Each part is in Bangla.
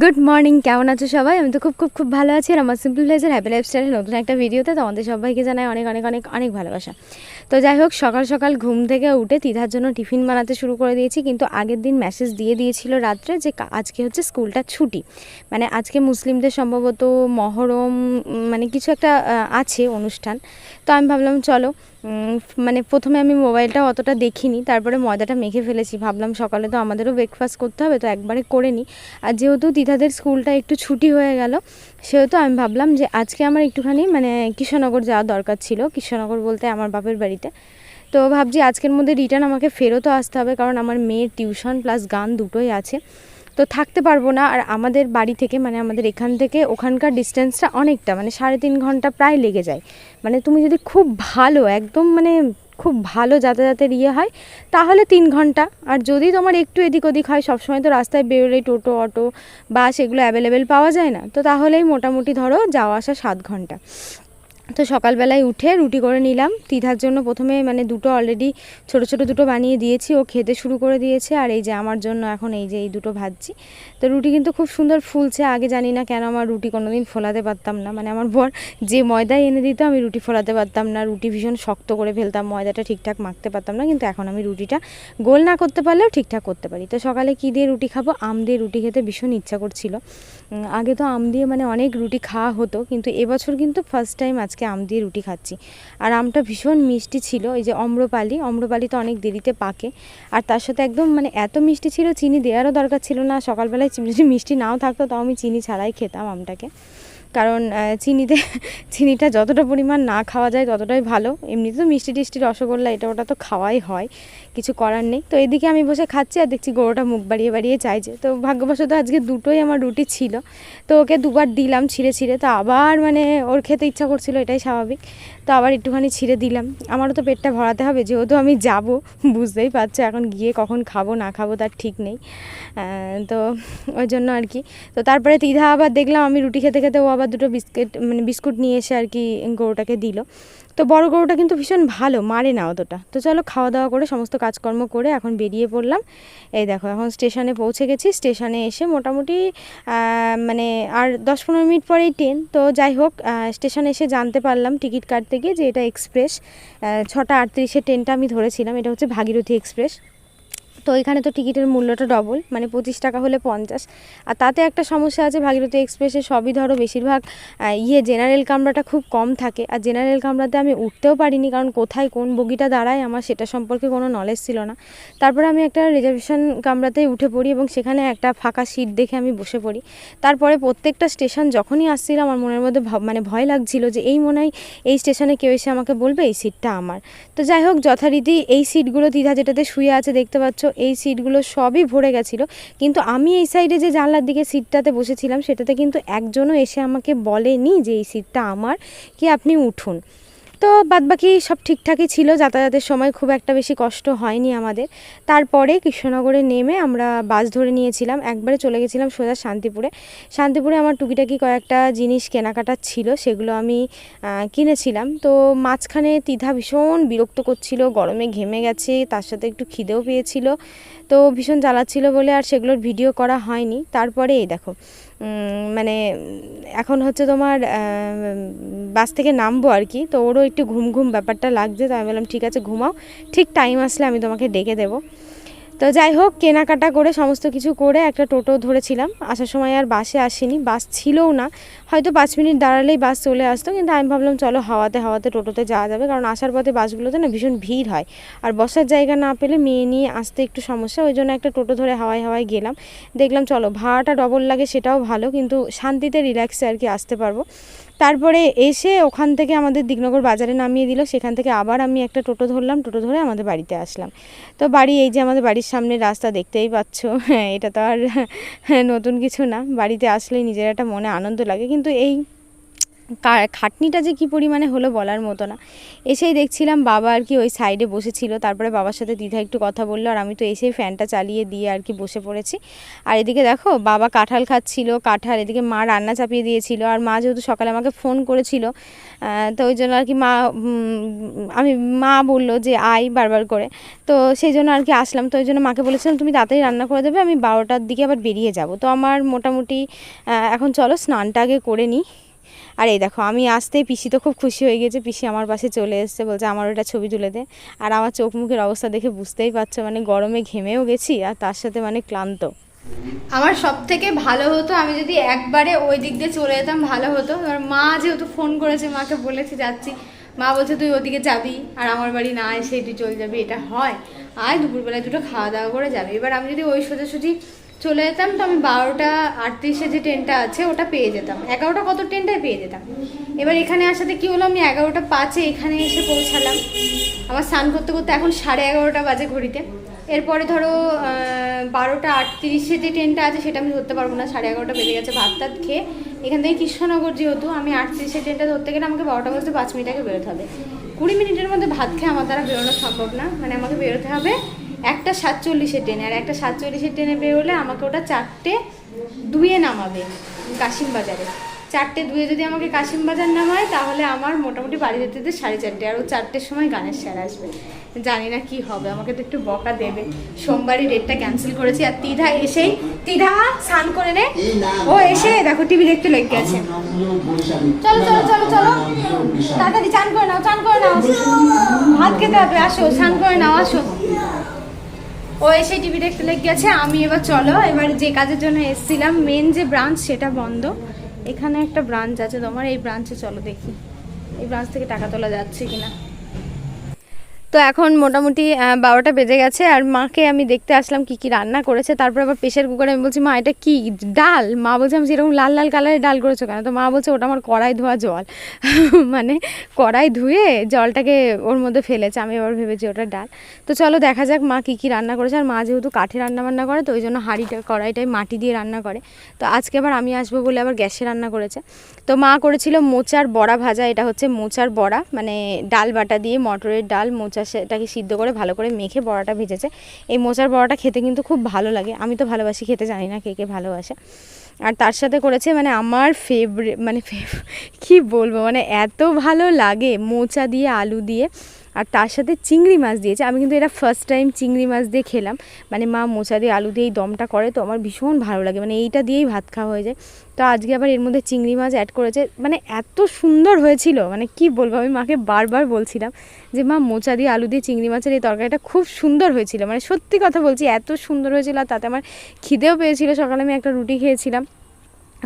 গুড মর্নিং কেমন আছো সবাই? আমি তো খুব খুব খুব ভালো আছি আর আমার সিম্পল প্লেসের হ্যাপি লাইফস্টাইলের নতুন একটা ভিডিওতে তোমাদের সবাইকে জানাই অনেক অনেক অনেক অনেক ভালোবাসা। তো যাই হোক, সকাল সকাল ঘুম থেকে উঠে তিধার জন্য টিফিন বানাতে শুরু করে দিয়েছি, কিন্তু আগের দিন মেসেজ দিয়ে দিয়েছিল রাত্রে যে আজকে হচ্ছে স্কুলটা ছুটি। মানে আজকে মুসলিমদের সম্ভবত মহরম মানে কিছু একটা আছে অনুষ্ঠান। তো আমি ভাবলাম, চলো। মানে প্রথমে আমি মোবাইলটা অতটা দেখিনি, তারপরে ময়দাটা মেখে ফেলেছি। ভাবলাম সকালে তো আমাদেরও ব্রেকফাস্ট করতে হবে, তো একবারে করে নিই। আর যেহেতু দিদাদের স্কুলটা একটু ছুটি হয়ে গেল, সেহেতু আমি ভাবলাম যে আজকে আমার একটুখানি মানে কৃষ্ণনগর যাওয়া দরকার ছিল কৃষ্ণনগর বলতে আমার বাপের বাড়িতে। তো ভাবছি আজকের মধ্যে রিটার্ন আমাকে ফেরতও আসতে হবে, কারণ আমার মেয়ের টিউশন প্লাস গান দুটোই আছে। তো থাকতে পারব না আর আমাদের বাড়ি থেকে মানে আমাদের এখান থেকে ওখানকার ডিস্টেন্সটা অনেকটা মানে সাড়ে তিন ঘণ্টা প্রায় লেগে যায়। মানে তুমি যদি খুব ভালো, একদম মানে খুব ভালো যাতায়াতের ইয়ে হয়, তাহলে তিন ঘণ্টা। আর যদি তোমার একটু এদিক ওদিক হয়, সবসময় তো রাস্তায় বেরোলে টোটো, অটো, বাস এগুলো অ্যাভেলেবেল পাওয়া যায় না, তো তাহলেই মোটামুটি ধরো যাওয়া আসা সাত ঘণ্টা। তো সকালবেলায় উঠে রুটি করে নিলাম। তিধার জন্য প্রথমে মানে দুটো অলরেডি ছোট ছোট দুটো বানিয়ে দিয়েছি। ও খেতে শুরু করে দিয়েছে আর এই যে আমার জন্য এখন এই যে এই দুটো ভাজছি। তো রুটি কিন্তু খুব সুন্দর ফুলছে। আগে জানি না কেন আমার রুটি কোনোদিন ফোলাতে পারতাম না। মানে আমার বর যে ময়দা এনে দিত আমি রুটি ফোলাতে পারতাম না। রুটি ভীষণ শক্ত করে ফেলতাম, ময়দাটা ঠিকঠাক মাখতে পারতাম না। কিন্তু এখন আমি রুটিটা গোল না করতে পারলেও ঠিকঠাক করতে পারি। তো সকালে কী দিয়ে রুটি খাব? আম দিয়ে রুটি খেতে ভীষণ ইচ্ছা করছিল। আগে তো আম দিয়ে মানে অনেক রুটি খাওয়া হতো। কিন্তু এবছর কিন্তু ফার্স্ট টাইম আজকে আম দিয়ে রুটি খাচ্ছি। আর আমটা ভীষণ মিষ্টি ছিল, এই যে অম্রপালি অম্রপালি তো অনেক দেরিতে পাকে। আর তার সাথে একদম মানে এত মিষ্টি ছিল, চিনি দেওয়ারও দরকার ছিল না, সকালবেলায় যদি মিষ্টি নাও থাকতো, তাও আমি চিনি ছাড়াই খেতাম আমটাকে। কারণ চিনিতে, চিনিটা যতটা পরিমাণ না খাওয়া যায় ততটাই ভালো। এমনিতে তো মিষ্টি টিষ্টি রসগোল্লা এটা ওটা তো খাওয়াই হয়, কিছু করার নেই। তো এদিকে আমি বসে খাচ্ছি আর দেখছি গরুটা মুখ বাড়িয়ে বাড়িয়ে চাইছে। তো ভাগ্যবশত আজকে দুটোই আমার রুটি ছিল। তো ওকে দুবার দিলাম ছিঁড়ে ছিঁড়ে। তো আবার মানে ওর খেতে ইচ্ছা করছিল, এটাই স্বাভাবিক। তো আবার একটুখানি ছিঁড়ে দিলাম। আমারও তো পেটটা ভরাতে হবে, যেহেতু আমি যাব, বুঝতেই পারছ এখন গিয়ে কখন খাব, না খাব তার ঠিক নেই। তো ওই জন্য আর কি। তো তারপরে তিধা আবার দেখলাম আমি রুটি খেতে খেতে ও আবার দুটো বিস্কিট মানে বিস্কুট নিয়ে এসে আর কি গরুটাকে দিল। তো বড় গরুটা কিন্তু ভীষণ ভালো, মারে না অতটা। তো চলো খাওয়া দাওয়া করে সমস্ত কাজকর্ম করে এখন বেরিয়ে পড়লাম। এই দেখো, এখন স্টেশনে পৌঁছে গেছি। স্টেশনে এসে মোটামুটি মানে আর দশ পনেরো মিনিট পরেই ট্রেন। তো যাই হোক স্টেশনে এসে জানতে পারলাম টিকিট কাটতে গিয়ে যে এটা এক্সপ্রেস। ছটা আটত্রিশে ট্রেনটা আমি ধরেছিলাম। এটা হচ্ছে ভাগীরথী এক্সপ্রেস। তো এখানে তো টিকিটের মূল্যটা ডবল মানে পঁচিশ টাকা হলে পঞ্চাশ। আর তাতে একটা সমস্যা আছে, ভাগীরথী এক্সপ্রেসে সবই ধরো বেশিরভাগ ইয়ে জেনারেল কামরাটা খুব কম থাকে। আর জেনারেল কামরাতে আমি উঠতেও পারিনি, কারণ কোথায় কোন বগিটা দাঁড়ায় আমার সেটা সম্পর্কে কোনো নলেজ ছিল না। তারপরে আমি একটা রিজার্ভেশন কামরাতেই উঠে পড়ি এবং সেখানে একটা ফাঁকা সিট দেখে আমি বসে পড়ি। তারপরে প্রত্যেকটা স্টেশন যখনই আসছিল আমার মনের মধ্যে মানে ভয় লাগছিল যে এই মনে হয় এই স্টেশনে কেউ এসে আমাকে বলবে, এই সিটটা আমার। তো যাই হোক, যথারীতি এই সিটগুলো দ্বিধা যেটাতে শুয়ে আছে দেখতে পাচ্ছ এই সিটগুলো সবই ভরে গেছিল। কিন্তু আমি এই সাইডে যে জানলার দিকে সিটটাতে বসেছিলাম, সেটাতে কিন্তু একজনও এসে আমাকে বলেনি যে এই সিটটা আমার, কি আপনি উঠুন। তো বাদবাকি সব ঠিকঠাকই ছিল, যাতায়াতের সময় খুব একটা বেশি কষ্ট হয়নি আমাদের। তারপরে কৃষ্ণনগরে নেমে আমরা বাস ধরে নিয়েছিলাম, একবারে চলে গেছিলাম সোজা শান্তিপুরে। শান্তিপুরে আমার টুকিটাকি কয়েকটা জিনিস কেনাকাটার ছিল, সেগুলো আমি কিনেছিলাম। তো মাঝখানে তিধা ভীষণ বিরক্ত করছিল, গরমে ঘেমে গেছে, তার সাথে একটু খিদেও পেয়েছিল। তো ভীষণ জ্বালাচ্ছিল বলে আর সেগুলোর ভিডিও করা হয়নি। তারপরে এই দেখো মানে এখন হচ্ছে তোমার বাস থেকে নামবো আর কি, তো ওরও একটু ঘুম ঘুম ব্যাপারটা লাগছে, তো আমি বললাম, ঠিক আছে, ঘুমাও। ঠিক টাইম আসলে আমি তোমাকে ডেকে দেবো। তো যাই হোক, কেনাকাটা করে সমস্ত কিছু করে একটা টোটো ধরেছিলাম। আসার সময় আর বাসে আসেনি, বাস ছিলও না। হয়তো পাঁচ মিনিট দাঁড়ালেই বাস চলে আসতো, কিন্তু আমি ভাবলাম, চলো হাওয়াতে হাওয়াতে টোটোতে যাওয়া যাবে, কারণ আসার পথে বাসগুলোতে না ভীষণ ভিড় হয়। আর বসার জায়গা না পেলে মেয়ে নিয়ে আসতে একটু সমস্যা, ওই জন্য একটা টোটো ধরে হাওয়ায় হাওয়ায় গেলাম। দেখলাম, চলো, ভাড়াটা ডবল লাগে সেটাও ভালো, কিন্তু শান্তিতে রিল্যাক্সে আর কি আসতে পারব। তারপরে এসে ওখান থেকে আমাদের দিগনগর বাজারে নামিয়ে দিল। সেখান থেকে আবার আমি একটা টোটো ধরলাম। টোটো ধরে আমাদের বাড়িতে আসলাম। তো বাড়ি এই যে আমাদের বাড়ির সামনে রাস্তা দেখতেই পাচ্ছ হ্যাঁ এটা তো আর নতুন কিছু না। বাড়িতে আসলেই নিজের একটা মনে আনন্দ লাগে। কিন্তু এই খাটনিটা যে কী পরিমাণে হলো বলার মতো না। এসেই দেখছিলাম বাবা আর কি ওই সাইডে বসেছিল, তারপরে বাবার সাথে দিদা একটু কথা বলল আর আমি তো এসেই ফ্যানটা চালিয়ে দিয়ে আর কি বসে পড়েছি। আর এদিকে দেখো বাবা কাঁঠাল খাচ্ছিল, কাঁঠাল, এদিকে মা রান্না চাপিয়ে দিয়েছিল আর মা যেহেতু সকালে আমাকে ফোন করেছিল তো ওই জন্য আর কি মা আমি, মা বলল যে আই বারবার করে। তো সেই জন্য আর কি আসলাম, তো ওই জন্য মাকে বলেছিলাম, তুমি তাড়াতাড়ি রান্না করে দেবে, আমি বারোটার দিকে আবার বেরিয়ে যাব। তো আমার মোটামুটি এখন চলো স্নানটা আগে করে নিই। আর এই দেখো, আমি আসতেই পিসি তো খুব খুশি হয়ে গেছে পিসি আমার পাশে চলে এসেছে, বলছে, আমার ওটা ছবি তুলে দে। আর আমার চোখ মুখের অবস্থা দেখে বুঝতেই পারছ মানে গরমে ঘেমেও গেছি আর তার সাথে মানে ক্লান্ত। আমার সব থেকে ভালো হতো, আমি যদি একবারে ওই দিক দিয়ে চলে যেতাম, ভালো হতো। এবার মা যেহেতু ফোন করেছে, মাকে বলেছে, যাচ্ছি। মা বলছে, তুই ওদিকে যাবি আর আমার বাড়ি না এসে তুই চলে যাবি, এটা হয়। আয় দুপুরবেলায় দুটো খাওয়া দাওয়া করে যাবি। এবার আমি যদি ওই সোজাসুজি চলে যেতাম তো আমি বারোটা আটত্রিশে যে ট্রেনটা আছে, ওটা পেয়ে যেতাম। এগারোটা কত ট্রেনটাই পেয়ে যেতাম। এবার এখানে আসাতে কী হলো, আমি এগারোটা পাঁচে এখানে এসে পৌঁছালাম। আমার স্নান করতে করতে এখন সাড়ে এগারোটা বাজে ঘড়িতে। এরপরে ধরো বারোটা আটত্রিশে যে ট্রেনটা আছে, সেটা আমি ধরতে পারব না। সাড়ে এগারোটা বেজে গেছে ভাত টাত খেয়ে। এখান থেকে কৃষ্ণনগর যেহেতু, আমি আটত্রিশে ট্রেনটা ধরতে গেলে আমাকে বারোটা বাজতে পাঁচ মিনিট আগে বেরোতে হবে। কুড়ি মিনিটের মধ্যে ভাত খেয়ে আমার দ্বারা বেরোনো সম্ভব না। মানে আমাকে বেরোতে হবে একটা সাতচল্লিশের ট্রেনে, আর একটা সাতচল্লিশের ট্রেনে বেরোলে আমাকে ওটা চারটে দুয়ে নামাবে কাশিম বাজারে চারটে দুয়ে যদি আমাকে কাশিম বাজার নামায়, তাহলে আমার মোটামুটি বাড়ি যেতে যেতে সাড়ে চারটে, আর ও চারটের সময় গানের স্যার আসবে। জানি না কি হবে, আমাকে তো একটু বকা দেবে। সোমবারই ডেটটা ক্যান্সেল করেছি, আর তিধা এসেই, তিধা, স্নান করে নে। ও এসে, দেখো, টিভি দেখতে লেগে গেছে। চলো চলো চলো চলো। তাড়াতাড়ি চান করে নাও চান করে নাও। ভাত খেতে হবে, আসো, স্নান করে নাও, আসো। ও এসে টিভি দেখতে লেগে গেছে, আমি এবার চলো। এবার যে কাজের জন্য এসেছিলাম মেন যে ব্রাঞ্চ সেটা বন্ধ। এখানে একটা ব্রাঞ্চ আছে, তোমার এই ব্রাঞ্চে চলো দেখি। এই ব্রাঞ্চ থেকে টাকা তোলা যাচ্ছে কিনা। তো এখন মোটামুটি বারোটা বেজে গেছে আর মাকে আমি দেখতে আসলাম কি কি রান্না করেছে। তারপর আবার প্রেশার কুকারে আমি বলছি, মা, এটা কি ডাল? মা বলছে, আমি সেরকম লাল লাল কালারের ডাল করেছ কেন? তো মা বলছে, ওটা আমার কড়াই ধোয়া জল। মানে কড়াই ধুয়ে জলটাকে ওর মধ্যে ফেলেছে। আমি এবার ভেবেছি ওটা ডাল। তো চলো দেখা যাক মা কি কি রান্না করেছে। আর মা যেহেতু কাঠে রান্না বান্না করে, তো ওই জন্য হাঁড়িটা কড়াইটাই মাটি দিয়ে রান্না করে। তো আজকে আবার আমি আসব বলে আবার গ্যাসে রান্না করেছে। তো মা করেছিল মোচার বড়া ভাজা। এটা হচ্ছে মোচার বড়া মানে ডাল বাটা দিয়ে মটরের ডাল মোচা সেটাকে সিদ্ধ করে ভালো করে মেখে বড়াটা ভেজেছে। এই মোচার বড়াটা খেতে কিন্তু খুব ভালো লাগে। আমি তো ভালোবাসি, খেতে জানি না কে কে ভালোবাসে। আর তার সাথে করেছে মানে আমার ফেভারিট মানে কি বলব? মানে এত ভালো লাগে মোচা দিয়ে, আলু দিয়ে। আর তার সাথে চিংড়ি মাছ দিয়েছে। আমি কিন্তু এটা ফার্স্ট টাইম চিংড়ি মাছ দিয়ে খেলাম। মানে মা মোচা দিয়ে আলু দিয়ে এই দমটা করে, তো আমার ভীষণ ভালো লাগে। মানে এইটা দিয়েই ভাত খাওয়া হয়ে যায়। তো আজকে আবার এর মধ্যে চিংড়ি মাছ অ্যাড করেছে। মানে এত সুন্দর হয়েছিল। মানে কি বলব, আমি মাকে বারবার বলছিলাম যে, মা, মোচা দিয়ে আলু দিয়ে চিংড়ি মাছের এই তরকারিটা খুব সুন্দর হয়েছিল। মানে সত্যি কথা বলছি, এত সুন্দর হয়েছিল আর তাতে আমার খিদেও পেয়েছিল। সকালে আমি একটা রুটি খেয়েছিলাম।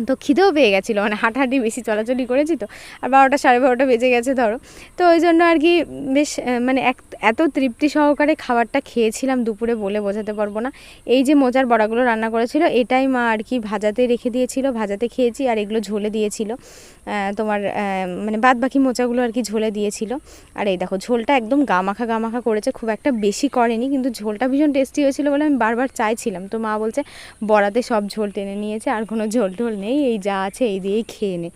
তো খিদেও পেয়ে গেছিল মানে হাঁটাহাঁটি বেশি চলাচলি করেছি তো, আর বারোটা সাড়ে বারোটা বেজে গেছে ধরো। তো ওই জন্য আর কি বেশ মানে এক, এত তৃপ্তি সহকারে খাবারটা খেয়েছিলাম দুপুরে বলে বোঝাতে পারব না। এই যে মোচার বড়াগুলো রান্না করেছিল, এটাই মা আর কি ভাজাতে রেখে দিয়েছিল, ভাজাতে খেয়েছি আর এগুলো ঝোলে দিয়েছিল। তোমার মানে বাদ বাকি মোচাগুলো আর কি ঝোলে দিয়েছিল। আর এই দেখো, ঝোলটা একদম গামাখা গামাখা করেছে, খুব একটা বেশি করেনি, কিন্তু ঝোলটা ভীষণ টেস্টি হয়েছিল বলে আমি বারবার চাইছিলাম। তো মা বলছে, বড়াতে সব ঝোল টেনে নিয়েছে, আর কোনো ঝোল ঢোল নেই। এই যা আছে এই দিয়েই খেয়ে নে।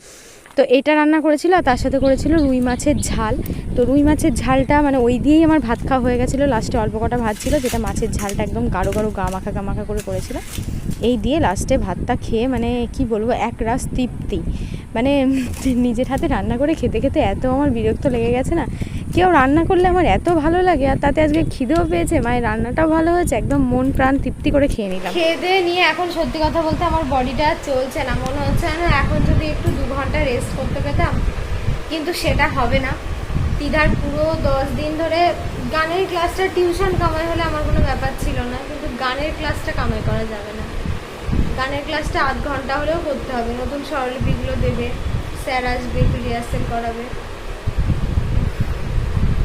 তো এটা রান্না করেছিল আর তার সাথে করেছিল রুই মাছের ঝাল। তো রুই মাছের ঝালটা মানে ওই দিয়েই আমার ভাত খাওয়া হয়ে গেছিল। লাস্টে অল্প কটা ভাত ছিল যেটা মাছের ঝালটা একদম গাঢ় গাঢ় গা মাখা গা মাখা করে করেছিল। এই দিয়ে লাস্টে ভাতটা খেয়ে মানে কি বলব, এক রাস তৃপ্তি। মানে নিজের হাতে রান্না করে খেতে খেতে এত আমার বিরক্ত লেগে গেছে না? কেউ রান্না করলে আমার এত ভালো লাগে আর তাতে আজকে খিদেও পেয়েছে মায়ের রান্নাটাও ভালো হয়েছে, একদম মন প্রাণ তৃপ্তি করে খেয়ে নিলাম। খেয়ে নিয়ে এখন সত্যি কথা বলতে আমার বডিটা চলছে না, মনে হচ্ছে না এখন যদি একটু দু ঘণ্টা রেস্ট করতে পেতাম, কিন্তু সেটা হবে না। তিধার পুরো দশ দিন ধরে গানের ক্লাসটা টিউশন কামাই হলে আমার কোনো ব্যাপার ছিল না, কিন্তু গানের ক্লাসটা কামাই করা যাবে না। গানের ক্লাসটা আধ ঘণ্টা হলেও করতে হবে। নতুন স্বরলিপিগুলো দেবে, স্যার আসবে একটু রিহার্সেল করাবে।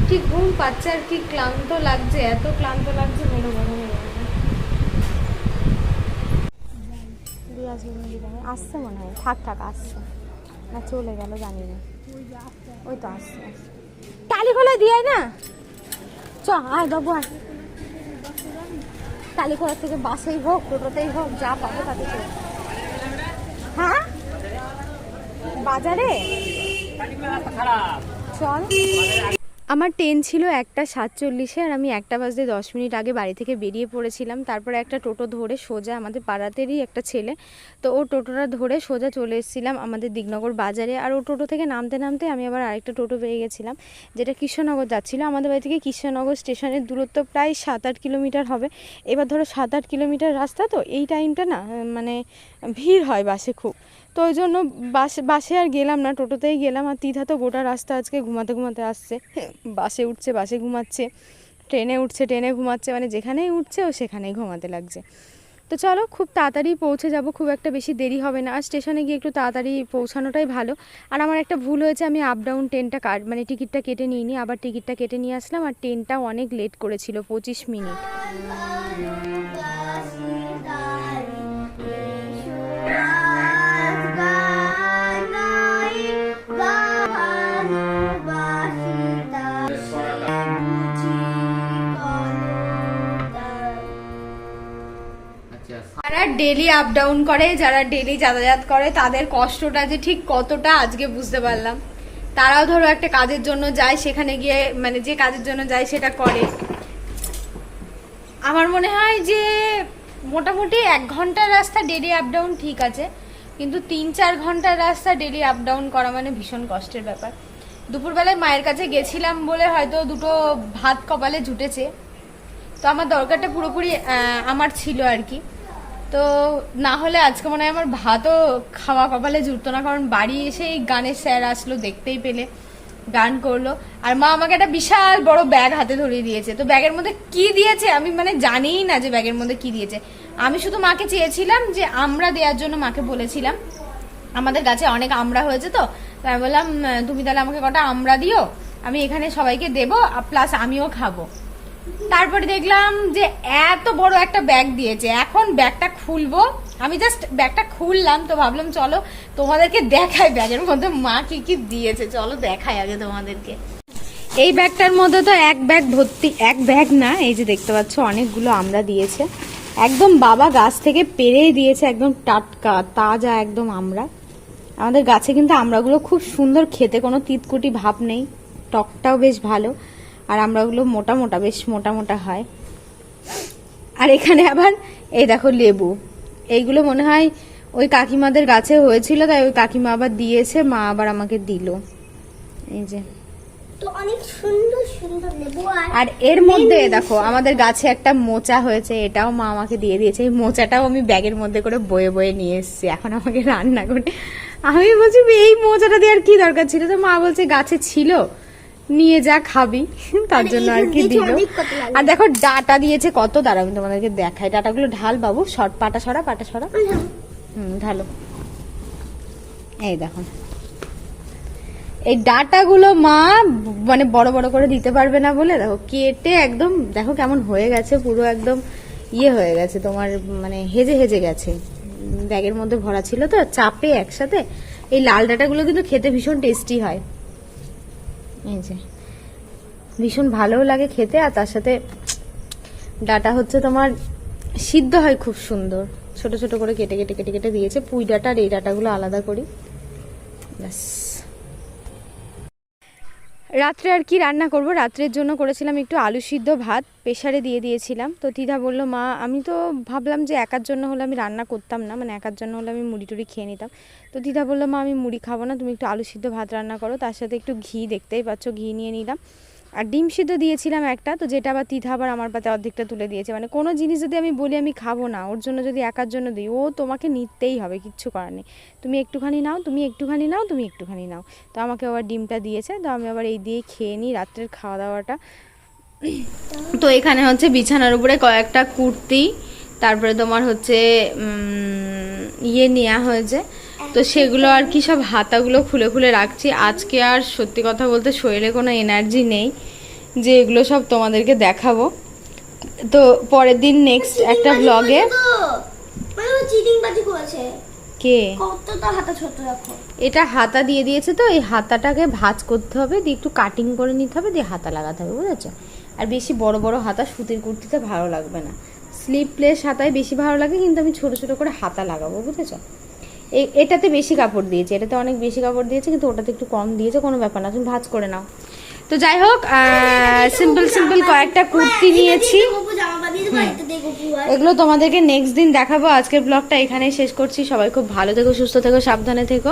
কি ঘুম পাচ্ছে আর কি ক্লান্ত লাগছে, এত ক্লান্ত লাগছে মনে হয় আসছে মনে হয়, থাক থাক, আসছে। না, চলে গেল, জানি না। ওই তো আসছে টালি খোলা দিয়ে না। চ, আয়, বাবু, আয়। টালিখোলা থেকে বাসেই হোক টোটোতেই হোক যা পাবো তাতে হ্যাঁ? বাজারে? চল। আমার ট্রেন ছিল একটা সাতচল্লিশে আর আমি একটা বাজতে দশ মিনিট আগে বাড়ি থেকে বেরিয়ে পড়েছিলাম। তারপরে একটা টোটো ধরে সোজা আমাদের পাড়াতেরই একটা ছেলে, তো ও টোটোটা ধরে সোজা চলে এসেছিলাম আমাদের দিগনগর বাজারে। আর ও টোটো থেকে নামতে নামতে আমি আবার আরেকটা টোটো পেয়ে গেছিলাম, যেটা কৃষ্ণনগর যাচ্ছিল। আমাদের বাড়ি থেকে কৃষ্ণনগর স্টেশনের দূরত্ব প্রায় সাত আট কিলোমিটার হবে। এবার ধরো সাত আট কিলোমিটার রাস্তা তো, এই টাইমটা না মানে ভিড় হয় বাসে খুব। তো ওই জন্য বাসে বাসে আর গেলাম না, টোটোতেই গেলাম আর তিথা তো গোটা রাস্তা আজকে ঘুমাতে ঘুমাতে আসছে। বাসে উঠছে, বাসে ঘুমাচ্ছে, ট্রেনে উঠছে, ট্রেনে ঘুমাচ্ছে মানে যেখানেই উঠছে ও সেখানেই ঘুমাতে লাগছে। তো চলো খুব তাড়াতাড়ি পৌঁছে যাব, খুব একটা বেশি দেরি হবে না। আর স্টেশনে গিয়ে একটু তাড়াতাড়ি পৌঁছানোটাই ভালো। আর আমার একটা ভুল হয়েছে, আমি আপ ডাউন ট্রেনটা কাট মানে টিকিটটা কেটে নিইনি, আবার টিকিটটা কেটে নিয়ে আসলাম, আর ট্রেনটাও অনেক লেট করেছিল, পঁচিশ মিনিট। যারা ডেলি আপ ডাউন করে, যারা ডেলি যাতায়াত করে, তাদের কষ্টটা যে ঠিক কতটা আজকে বুঝতে পারলাম। তারাও ধরো একটা কাজের জন্য যায়, সেখানে গিয়ে মানে যে কাজের জন্য যায়, সেটা করে। আমার মনে হয় যে মোটামুটি এক ঘণ্টার রাস্তা ডেলি আপ ডাউন ঠিক আছে, কিন্তু তিন চার ঘণ্টার রাস্তা ডেলি আপ ডাউন করা মানে ভীষণ কষ্টের ব্যাপার। দুপুরবেলায় মায়ের কাছে গেছিলাম বলে হয়তো দুটো ভাত কপালে জুটেছে, তো আমার দরকারটা পুরোপুরি আমার ছিল আর কি। তো না হলে আজকে মনে হয় আমার ভাতও খাওয়া কপালে জুটতো না, কারণ বাড়ি এসে এই গানের স্যার আসলো, দেখতেই পেলে, গান করল। আর মা আমাকে একটা বিশাল বড় ব্যাগ হাতে ধরিয়ে দিয়েছে। তো ব্যাগের মধ্যে কি দিয়েছে আমি মানে জানিই না যে ব্যাগের মধ্যে কি দিয়েছে। আমি শুধু মাকে চেয়েছিলাম যে আমরা দেওয়ার জন্য মাকে বলেছিলাম। আমাদের গাছে অনেক আমড়া হয়েছে তো, তাই বললাম তুমি তাহলে আমাকে কটা আমড়া দিও? আমি এখানে সবাইকে দেবো প্লাস আমিও খাব। তারপরে দেখলাম যে এত বড় একটা ব্যাগ দিয়েছে। এখন ব্যাগটা খুলবো। আমি জাস্ট ব্যাগটা খুললাম তো ভাবলাম, চলো তোমাদেরকে দেখাই ব্যাগের মধ্যে মা কি কি দিয়েছে। চলো দেখাই আগে তোমাদেরকে। এই ব্যাগটার মধ্যে তো এক ব্যাগ ভর্তি, এক ব্যাগ না, এই যে দেখতে পাচ্ছ অনেকগুলো আমরা দিয়েছে। একদম বাবা গাছ থেকে পেরেই দিয়েছে, একদম টাটকা, তাজা একদম আমরা। আমাদের গাছে কিন্তু আমড়াগুলো খুব সুন্দর খেতে, কোনো তিতকুটি ভাব নেই। টকটাও বেশ ভালো। আর আমরা ওগুলো মোটা মোটা বেশ মোটা মোটা হয়। আর এখানে আবার এই দেখো লেবু। এইগুলো মনে হয় ওই কাকিমাদের গাছে হয়েছিল তাই ওই কাকিমা আবার দিয়েছে মা আবার আমাকে দিল। এই যে। তো অনেক সুন্দর সুন্দর লেবু আর আর এর মধ্যে দেখো আমাদের গাছে একটা মোচা হয়েছে এটাও মা আমাকে দিয়ে দিয়েছে। এই মোচাটাও আমি ব্যাগের মধ্যে করে বয়ে বয়ে নিয়ে এসেছি এখন আমাকে রান্না করে। আমি বলছি এই মোচাটা দিয়ে আর কি দরকার ছিল? তো মা বলছে গাছে ছিল। নিয়ে যা খাবি। তার জন্য আর কি দিল। আর দেখো ডাটা দিয়েছে কত? দাঁড়া আমি তোমাদেরকে দেখাই। ডাটাগুলো ঢাল বাবু শর্ট পাটা সরা পাটা সরা। হুম ঢালো। এই দেখো। এই ডাটাগুলো মা মানে বড় বড় করে দিতে পারবে না বলে দেখো কেটে একদম দেখো কেমন হয়ে গেছে পুরো একদম ইয়ে হয়ে গেছে তোমার মানে হেজে হেজে গেছে। ব্যাগের মধ্যে ভরা ছিল তো চাপে একসাথে। এই লাল ডাটাগুলো কিন্তু খেতে ভীষণ টেস্টি হয়। এই যে। ভীষণ ভালোও লাগে খেতে, আর তার সাথে ডাটা হচ্ছে তোমার সিদ্ধ হয় খুব সুন্দর। ছোট ছোট করে কেটে কেটে কেটে কেটে দিয়েছে। পুই ডাটা আর এই ডাটাগুলো আলাদা করি। ব্যাস। রাত্রে আর কি রান্না করব। রাত্রের জন্য করেছিলাম একটু আলু সিদ্ধ ভাত প্রেশারে দিয়ে দিয়েছিলাম। তো দিদা বলল, মা, আমি তো ভাবলাম যে একার জন্য হলে আমি রান্না করতাম না মানে একার জন্য হলে আমি মুড়ি টুড়ি খেয়ে নিতাম। তো দিদা বলল, মা, আমি মুড়ি খাব না, তুমি একটু আলু সিদ্ধ ভাত রান্না করো, তার সাথে একটু ঘি দেখতেই পাচ্ছ, ঘি নিয়ে নিলাম। আর ডিম সিদ্ধ দিয়েছিলাম একটা, তো যেটা আবার তিথা আবার আমার পাতে অর্ধেকটা তুলে দিয়েছে। মানে কোনো জিনিস যদি আমি বলি আমি খাব না, ওর জন্য যদি একার জন্য দিই, ও তোমাকে নিতেই হবে, কিচ্ছু করার নেই। তুমি একটুখানি নাও, তুমি একটুখানি নাও, তুমি একটুখানি নাও। তো আমাকে আবার ডিমটা দিয়েছে, তো আমি আবার এই দিয়ে খেয়ে নিই রাত্রের খাওয়া দাওয়াটা তো এখানে হচ্ছে বিছানার উপরে কয়েকটা কুর্তি, তারপরে তোমার হচ্ছে ইয়ে নেওয়া হয়েছে। তো সেগুলো আর কি সব হাতাগুলো খুলে খুলে রাখছি। আজকে আর সত্যি কথা বলতে শরীরে কোনো এনার্জি নেই। যে এগুলো সব তোমাদেরকে দেখাবো। তো পরের দিন নেক্সট একটা ব্লগে কে? এটা হাতা দিয়ে দিয়েছে তো এই হাতাটাকে ভাঁজ করতে হবে দিয়ে একটু কাটিং করে নিতে হবে দিয়ে হাতা লাগাতে হবে বুঝেছ? আর বেশি বড় বড় হাতা সুতির কুর্তিতে ভালো লাগবে না। স্লিপলেস হাতায় বেশি ভালো লাগে কিন্তু আমি ছোট ছোট করে হাতা লাগাবো বুঝেছ? এটাতে বেশি কাপড় দিয়েছে, এটাতে অনেক বেশি কাপড় দিয়েছে, কিন্তু ওটাতে একটু কম দিয়েছে, কোনো ব্যাপার না, তুমি ভাজ করে নাও। তো যাই হোক সিম্পল সিম্পল কয়েকটা কুর্তি নিয়েছি। এগুলো তোমাদেরকে নেক্সট দিন দেখাবো, আজকের ব্লগটা এখানেই শেষ করছি, সবাই খুব ভালো থেকো, সুস্থ থেকো, সাবধানে থেকো।